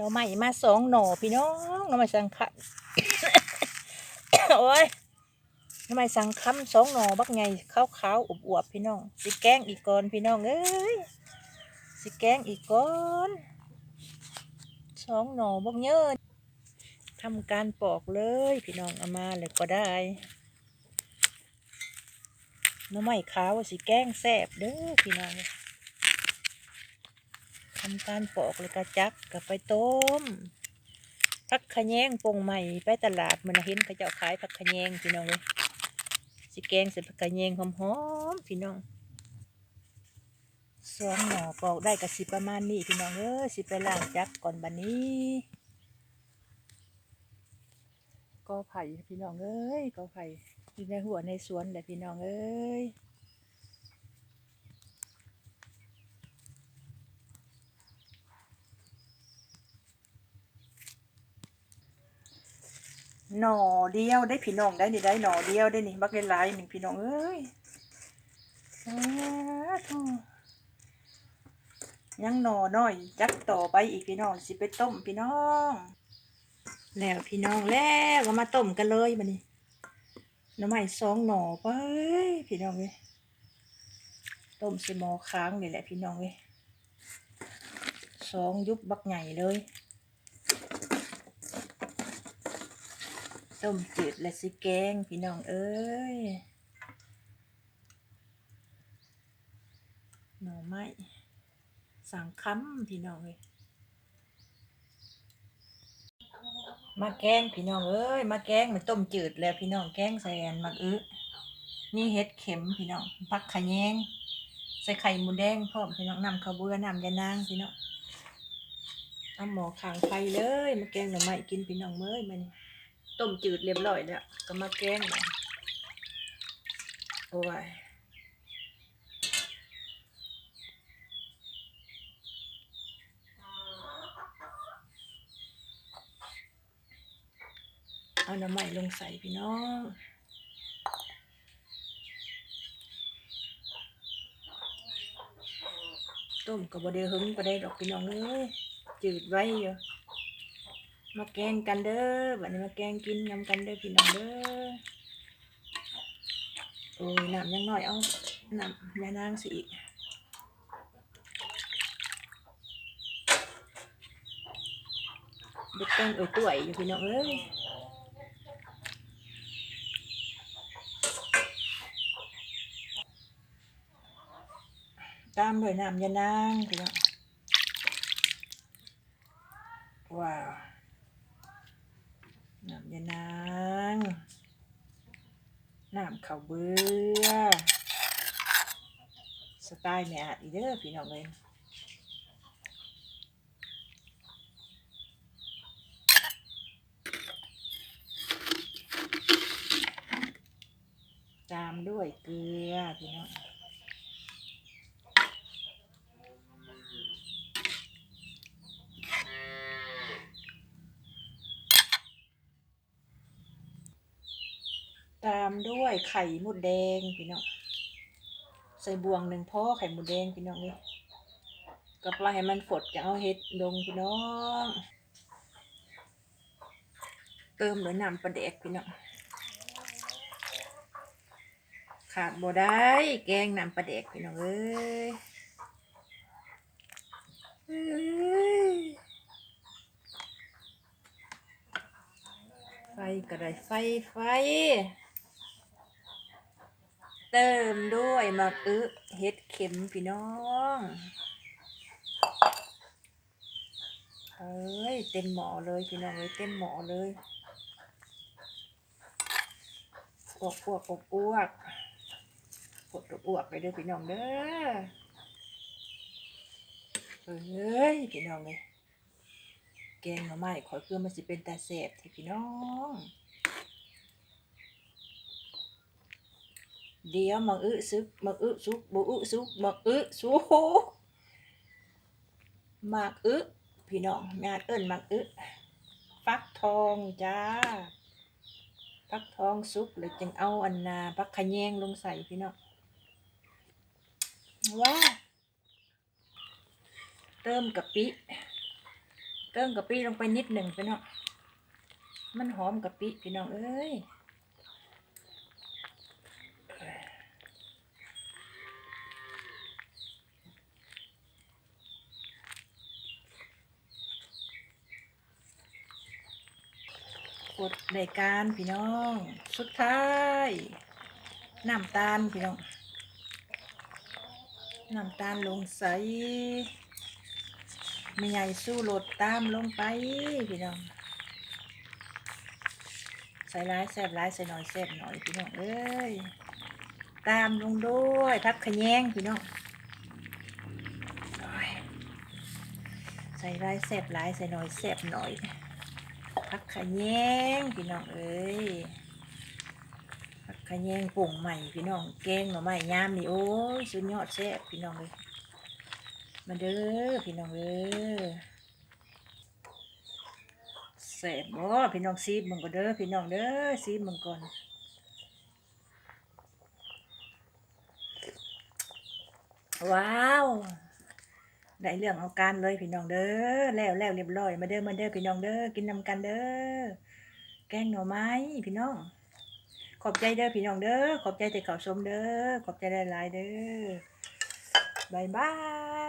น่อไม้มาสองหน่อพี่น้องหน่อไม้สังขะโอ้ยหน่อไม้สังคำสองหน่อบักไงขาวขาวๆอวบๆพี่น้องสิแกงอีกก่อนพี่น้องเอ้ยสิแกงอีกก่อนสองหน่อบักเยอะทำการปอกเลยพี่น้องเอามาเลยก็ได้น่อไม้ขาวสิแกงแซ่บเด้อพี่น้อง ทำการปอกเลยกระจักกับไปต้มผักขะแยงปงใหม่ไปตลาดมันเห็นเขาเจ้าขายผักขะแยงพี่น้องเลยสิแกงใส่ผักขะแยงหอมๆพี่น้องสองหน่อปอกได้กับสิประมาณนี้พี่น้องเอ้ยสิไปล้างจักก่อนบันนี้ก็ไผ่พี่น้องเอ้ยก็ไผ่อยู่ในหัวในสวนแหละพี่น้องเอ้ย หน่อเดียวได้พี่น้องได้นี่ได้หน่อเดียวได้นี่บักได้หลายหนึ่งพี่น้องเอ้ยยังหน่อน้อยจักต่อไปอีกพี่น้องสิไปต้มพี่น้อง แล้วพี่น้องแล้วก็มาต้มกันเลยบัดนี้หน่อไม้สองหน่อไปพี่น้องเว้ยต้มส่หมอค้างนี่แหละพี่น้องเว้ยสองยุบบักใหญ่เลย ต้มจืดและสิแกงพี่น้องเอ้ยหน่อไม้สั่งค้ำพี่น้องเอ้ยมาแกงพี่น้องเอ้ยมาแกงมันต้มจืดแล้วพี่น้องแกงใส่อันมักอึนี่เห็ดเข็มพี่น้องผักขะแยงใส่ไข่หมูแดงพร้อมพี่น้องนำข้าวเบื่อนำยานางพี่น้องเอาหมอขางไฟเลย มาแกงหน่อไม้กินพี่น้องเมื่อยมัน ต้มจืดเรียบร้อยแล้วก็มาแกงเลยโอ้ยเอาน้ำใหม่ลงใส่พี่น้องต้มกับบไดหึงก็ได้ดอกพี่น้องเอ้ยจืดไว้อยู่ มาแกงกันเด้อบัดนี้มาแกงกินนำกันเด้อพี่น้องเด้อโอ้ยน้ำยังน้อยเอาน้ำยานางสิอีกเด็กแกงเอ่ยต่วยอยู่พี่น้องเอ้ยตามด้วยน้ำยานางพี่น้องว้าว น้ำยานางน้ำ ข้าวเบื่อสไตล์แม่อาดอีเด้อพี่น้องเลยตามด้วยเกลือพี่น้องตามด้วยไข่มดแดงพี่น้องใส่บวงหนึ่งพ่อไข่มดแดงพี่น้องนี่ก็ปล่อยให้มันฝดจะเอาเห็ดลงพี่น้อง เติมด้วยน้ำปลาแดกพี่น้องขาดบ่ได้แกงน้ำปลาแดกพี่น้องเอ้ยเอ้ยไฟก็ได้ไฟไฟ เติมด้วยมะอึเห็ดเข็มพี่น้องเอ้ยเต็มหม้อเลยพี่น้องเอ้ยเต็มหม้อเลยอวกอวกอวกอวกอวกอวกไปเด้อพี่น้องเด้อเอ้ยพี่น้องเลยแกงหน่อไม้ขอยเพื่อมันสิเป็นตาแสบที่พี่น้อง เดี๋ยวมังอึซึกมังอึซุกบ่อึซุกมังอึซุกมักอึพี่น้องงานเอิ้นมักอึฟักทองจ้าฟักทองซุกเลยจึงเอาอันนาฟักขะแยงลงใส่พี่น้องว้าเติมกะปิเติมกะปิลงไปนิดหนึ่งพี่น้องมันหอมกะปิพี่น้องเอ้ย กดรายการพี่น้อง สุดท้ายน้ำตาลพี่น้องน้ำตาลลงใส่ไม่ใหญ่สู้รสตามลงไปพี่น้องใส่ร้ายแซ่บร้ายใส่หน่อยแซ่บหน่อยพี่น้องเอ้ยตามลงด้วยพักขแยงพี่น้องใส่ร้ายแซ่บร้ายใส่หน่อยแซ่บหน่อย พักขะแยงพี่น้องเอ้ยพักขะแยงปุ่งใหม่พี่น้องแกงหน่อไม้ยามนี่โอ้ยสุดยอดแซ่บพี่น้องเลยมาเด้อพี่น้องเอ้ยแสบบ่พี่น้องซีบมึงก็เด้อพี่น้องเด้อซีบมึงก่อนว้าว ได้เรื่องเอาการเลยพี่น้องเด้อแล้วแล้วเรียบร้อยมาเด้อมาเด้อพี่น้องเด้อกินนำกันเด้อแกงหน่อไม้พี่น้อง ขอบใจเด้อพี่น้องเด้อขอบใจแต่เขาวสมเด้อขอบใจหลายๆเด้อบายบาย